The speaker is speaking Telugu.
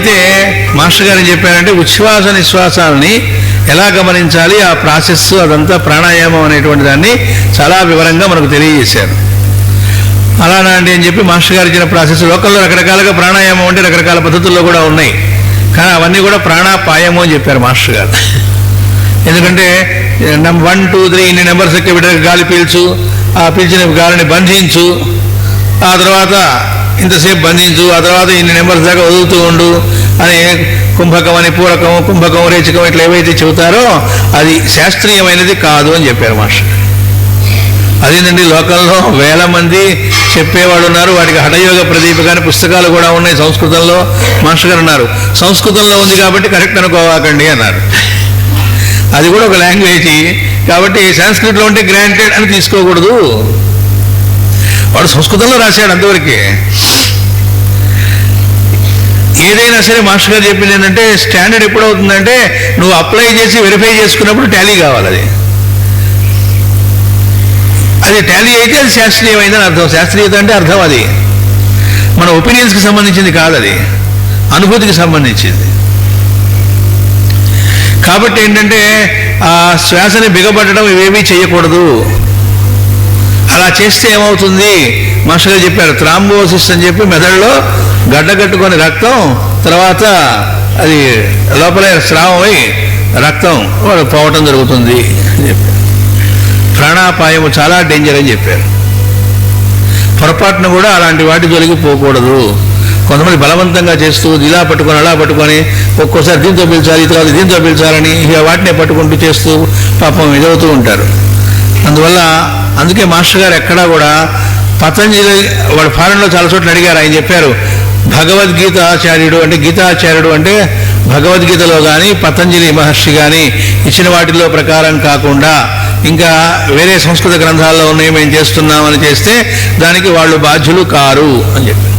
అయితే మాస్టర్ గారు ఏం చెప్పారంటే ఉచ్ఛ్వాస నిశ్వాసాలని ఎలా గమనించాలి ఆ ప్రాసెస్ అదంతా ప్రాణాయామం అనేటువంటి దాన్ని చాలా వివరంగా మనకు తెలియజేశారు. అలానా అండి అని చెప్పి మాస్టర్ గారు ఇచ్చిన ప్రాసెస్ లోకల్లో రకరకాలుగా ప్రాణాయామం అంటే రకరకాల పద్ధతుల్లో కూడా ఉన్నాయి. కానీ అవన్నీ కూడా ప్రాణాపాయము అని చెప్పారు మాస్టర్ గారు. ఎందుకంటే వన్ టూ త్రీ ఇన్ని నెంబర్స్ ఎక్కి గాలి పీల్చు ఆ పీల్చిన గాలిని బంధించు ఆ తర్వాత ఇంతసేపు బంధించు ఆ తర్వాత ఇన్ని నెంబర్స్ దాకా వదులుతూ ఉండు అని కుంభకం అని పూరకం కుంభకం రేచకం ఇట్లా ఏవైతే చెబుతారో అది శాస్త్రీయమైనది కాదు అని చెప్పారు మాస్టర్. అదేనండి లోకంలో వేల మంది చెప్పేవాడు ఉన్నారు వాటికి హఠయోగ ప్రదీప కానీ పుస్తకాలు కూడా ఉన్నాయి సంస్కృతంలో. మాస్టర్ గారు ఉన్నారు సంస్కృతంలో ఉంది కాబట్టి కరెక్ట్ అనుకోవాకండి అన్నారు. అది కూడా ఒక లాంగ్వేజ్ కాబట్టి సంస్కృత్లో ఉంటే గ్రాంటెడ్ అని తీసుకోకూడదు. వాడు సంస్కృతంలో రాశాడు అంతవరకే. ఏదైనా సరే మాస్టర్ గారు చెప్పింది ఏంటంటే స్టాండర్డ్ ఎప్పుడు అవుతుందంటే నువ్వు అప్లై చేసి వెరిఫై చేసుకున్నప్పుడు టాలీ కావాలి అది. అది టాలీ అయితే అది శాస్త్రీయమైందని అర్థం. శాస్త్రీయత అంటే అర్థం అది. మన ఒపీనియన్స్కి సంబంధించింది కాదు అది. అనుభూతికి సంబంధించింది. కాబట్టి ఏంటంటే ఆ శ్వాసని బిగబడటం ఇవేమీ చేయకూడదు. అలా చేస్తే ఏమవుతుంది? మాస్టర్ గారు చెప్పారు త్రాంబోసిస్ అని చెప్పి మెదడులో గడ్డగట్టుకొని రక్తం తర్వాత అది లోపల స్రావమై రక్తం వాడు పోవటం జరుగుతుంది అని చెప్పారు. ప్రాణాపాయము చాలా డేంజర్ అని చెప్పారు. పొరపాటున కూడా అలాంటి వాటి జోలికి పోకూడదు. కొంతమంది బలవంతంగా చేస్తూ ఇలా పట్టుకొని అలా పట్టుకొని ఒక్కోసారి దీంతో పిలిచాలి తర్వాత దీంతో పిలిచాలని ఇక వాటినే పట్టుకుంటూ చేస్తూ పాపం ఎదుగుతూ ఉంటారు. అందువల్ల అందుకే మాస్టర్ గారు ఎక్కడా కూడా పతంజలి వాడు ఫారెన్లో చాలా చోట్ల అడిగారు ఆయన చెప్పారు భగవద్గీత ఆచార్యుడు అంటే గీతాచార్యుడు అంటే భగవద్గీతలో కానీ పతంజలి మహర్షి కానీ ఇచ్చిన వాటిలో ప్రకారం కాకుండా ఇంకా వేరే సంస్కృత గ్రంథాల్లో ఉన్నాయి మేము చేస్తున్నామని చేస్తే దానికి వాళ్ళు బాధ్యులు కారు అని చెప్పారు.